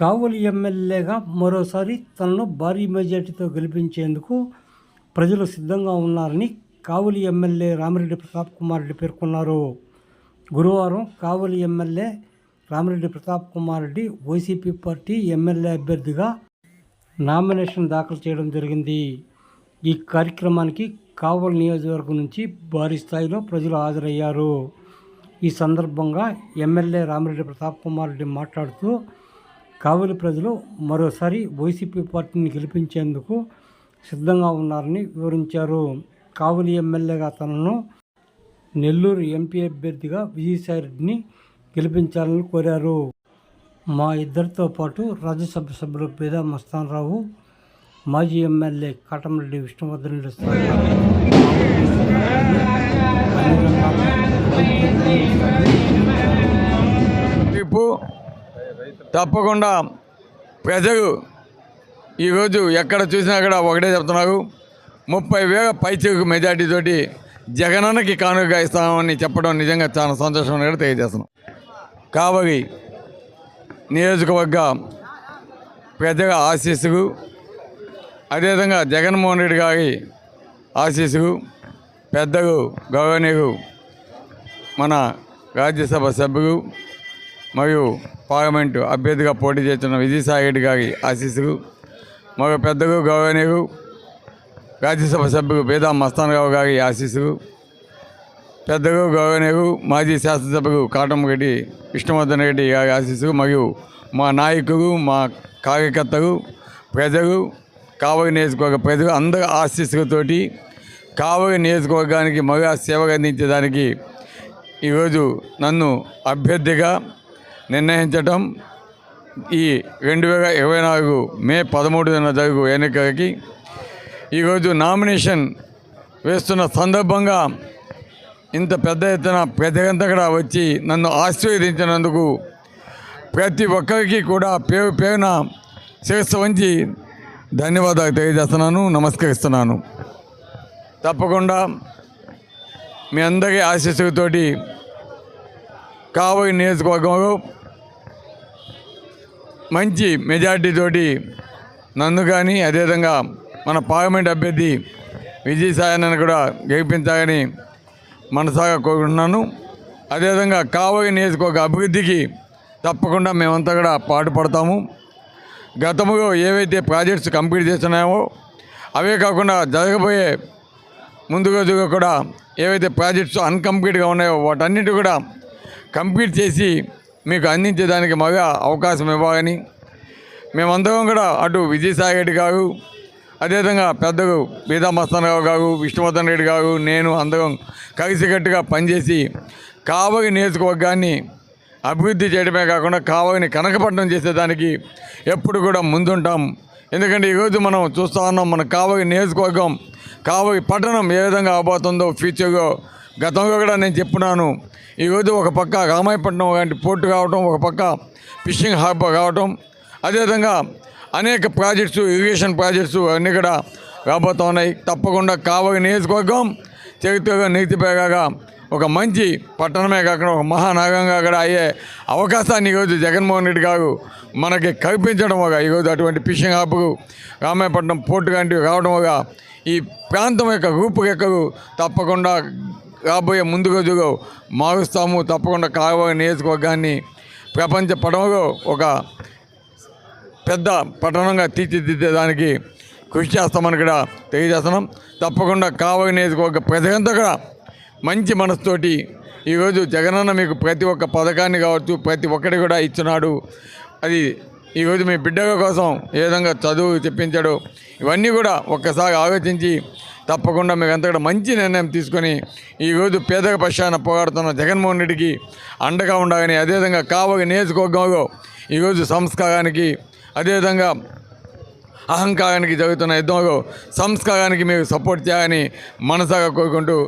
కావలి ఎమ్మెల్యేగా మరోసారి తనను భారీ మెజార్టీతో గెలిపించేందుకు ప్రజలు సిద్ధంగా ఉన్నారని కావలి ఎమ్మెల్యే రామిరెడ్డి ప్రతాప్ కుమార్ రెడ్డి పేర్కొన్నారు. గురువారం Kavali MLA Ramireddy Pratap Kumar Reddy YCP party MLA అభ్యర్థిగా నామినేషన్ దాఖలు చేయడం జరిగింది. ఈ కార్యక్రమానికి కావలి నియోజకవర్గం నుంచి భారీ స్థాయిలో ప్రజలు హాజరయ్యారు. ఈ సందర్భంగా ఎమ్మెల్యే రామిరెడ్డి ప్రతాప్ కుమార్ రెడ్డి మాట్లాడుతూ కావలి ప్రజలు మరోసారి వైసీపీ పార్టీని గెలిపించేందుకు సిద్ధంగా ఉన్నారని వివరించారు. కావలి ఎమ్మెల్యేగా తనను నెల్లూరు ఎంపీ అభ్యర్థిగా విజయసాయిరెడ్డిని గెలిపించాలని కోరారు. మా ఇద్దరితో పాటు రాజ్యసభ సభ్యులు పేదా మస్తానరావు మాజీ ఎమ్మెల్యే కాటమరెడ్డి విష్ణువర్ధన్ రెడ్డి తప్పకుండా ప్రజలు ఈరోజు ఎక్కడ చూసినా కూడా ఒకటే చెప్తున్నారు. ముప్పై వేల పైచకు మెజార్టీతోటి జగనన్నకి కానుకగా ఇస్తామని చెప్పడం నిజంగా చాలా సంతోషం కూడా తెలియజేస్తున్నాం. కాబట్టి నియోజకవర్గ ప్రజల ఆశీస్సుకు అదేవిధంగా జగన్మోహన్ రెడ్డి గారి ఆశీస్సుకు పెద్దలు గౌరవనీయులు మన రాజ్యసభ సభ్యులు మరియు పార్లమెంటు అభ్యర్థిగా పోటీ చేస్తున్న విజయసాయి రెడ్డి గారి ఆశీస్సులు. మరో పెద్దకు గౌరవనీయులు రాజ్యసభ సభ్యులు బేదా మస్తానరావు గారి ఆశీస్సులు. పెద్దలు గౌరవనీయులు మాజీ శాసనసభ్యులు కాటమరెడ్డి విష్ణువర్ధన్ రెడ్డి గారి ఆశీస్సులు మరియు మా నాయకులు మా కార్యకర్తలు ప్రజలు కావలి నియోజకవర్గ ప్రజలు అందరి ఆశీస్సులతోటి కావలి నియోజకవర్గానికి మరో సేవ అందించడానికి ఈరోజు నన్ను అభ్యర్థిగా నిర్ణయించటం ఈ రెండు వేల ఇరవై నాలుగు మే పదమూడున జరుగు ఎన్నికలకి ఈరోజు నామినేషన్ వేస్తున్న సందర్భంగా ఇంత పెద్ద ఎత్తున ప్రజలంతా కూడా వచ్చి నన్ను ఆశీర్వదించినందుకు ప్రతి ఒక్కరికి కూడా పేరు పేరున శిరస్సు వంచి ధన్యవాదాలు తెలియజేస్తున్నాను నమస్కరిస్తున్నాను. తప్పకుండా మీ అందరి ఆశీస్సులతోటి కావలి నియోజకవర్గంలో మంచి మెజార్టీతోటి నన్ను కానీ అదేవిధంగా మన పార్లమెంట్ అభ్యర్థి విజయసాయనని కూడా గెలిపించాలని మనసాగా కోరుకుంటున్నాను. అదేవిధంగా కావలి నియోజకవర్గ అభివృద్ధికి తప్పకుండా మేమంతా కూడా పాటుపడతాము. గతంలో ఏవైతే ప్రాజెక్ట్స్ కంప్లీట్ చేస్తున్నామో అవే కాకుండా జరగబోయే ముందు రోజుగా కూడా ఏవైతే ప్రాజెక్ట్స్ అన్కంప్లీట్గా ఉన్నాయో వాటన్నిటి కూడా కంప్లీట్ చేసి మీకు అందించేదానికి మగా అవకాశం ఇవ్వాలని. మేమందరం కూడా అటు విజయసాయి రెడ్డి గారు అదేవిధంగా పెద్దలు బీదా మస్తానరావు గారు విష్ణువర్ధన్ రెడ్డి గారు నేను అందరం కలిసికట్టుగా పనిచేసి కావలి నియోజకవర్గాన్ని అభివృద్ధి చేయడమే కాకుండా కావలిని కనకపట్నం చేసేదానికి ఎప్పుడు కూడా ముందుంటాం. ఎందుకంటే ఈరోజు మనం చూస్తూ ఉన్నాం మన కావలి నియోజకవర్గం కావలి పట్టణం ఏ విధంగా అవబోతుందో ఫ్యూచర్లో గతంలో కూడా నేను చెప్పున్నాను. ఈరోజు ఒక పక్క రామాయపట్నం లాంటి పోర్టు కావటం ఒక పక్క ఫిషింగ్ హార్బర్ కావటం. అదేవిధంగా అనేక ప్రాజెక్ట్స్ ఇరిగేషన్ ప్రాజెక్ట్స్ అన్నీ కూడా రాబోతూ ఉన్నాయి. తప్పకుండా కావలి నియోజకవర్గం చరిత్రగా నీతిపేగా ఒక మంచి పట్టణమే కాకుండా ఒక మహానగరంగా కూడా అయ్యే అవకాశాన్ని ఈరోజు జగన్మోహన్ రెడ్డి గారు మనకి కల్పించడం ఒక ఈరోజు అటువంటి ఫిషింగ్ హాబ్కు రామాయపట్నం పోర్టు లాంటివి రావడం ఒక ఈ ప్రాంతం యొక్క రూపురేఖలు తప్పకుండా రాబోయే ముందు రోజుల్లో మారుస్తాము తప్పకుండా కావలి నియోజకవర్గాన్ని. ప్రపంచ పటంలో ఒక పెద్ద పట్టణంగా తీర్చిదిద్దేదానికి కృషి చేస్తామని కూడా తెలియజేస్తున్నాం. తప్పకుండా కావలి నియోజకవర్గ ప్రజలంతా కూడా మంచి మనసుతోటి ఈరోజు జగనన్న మీకు ప్రతి ఒక్క పథకాన్ని కావచ్చు ప్రతి ఒక్కటి కూడా ఇచ్చినాడు. అది ఈరోజు మీ బిడ్డల కోసం ఏ విధంగా చదువు చెప్పించాడు ఇవన్నీ కూడా ఒక్కసారి ఆలోచించి తప్పకుండా మీకు అంతా కూడా మంచి నిర్ణయం తీసుకొని ఈరోజు పేదల పక్షాన పోరాడుతున్న జగన్మోహన్ రెడ్డికి అండగా ఉండాలని అదేవిధంగా కావగ నియోజకవర్గంలో ఈరోజు సంస్కారానికి అదేవిధంగా అహంకారానికి జరుగుతున్న యుద్ధంలో సంస్కారానికి మీరు సపోర్ట్ చేయాలని మనసాగా కోరుకుంటూ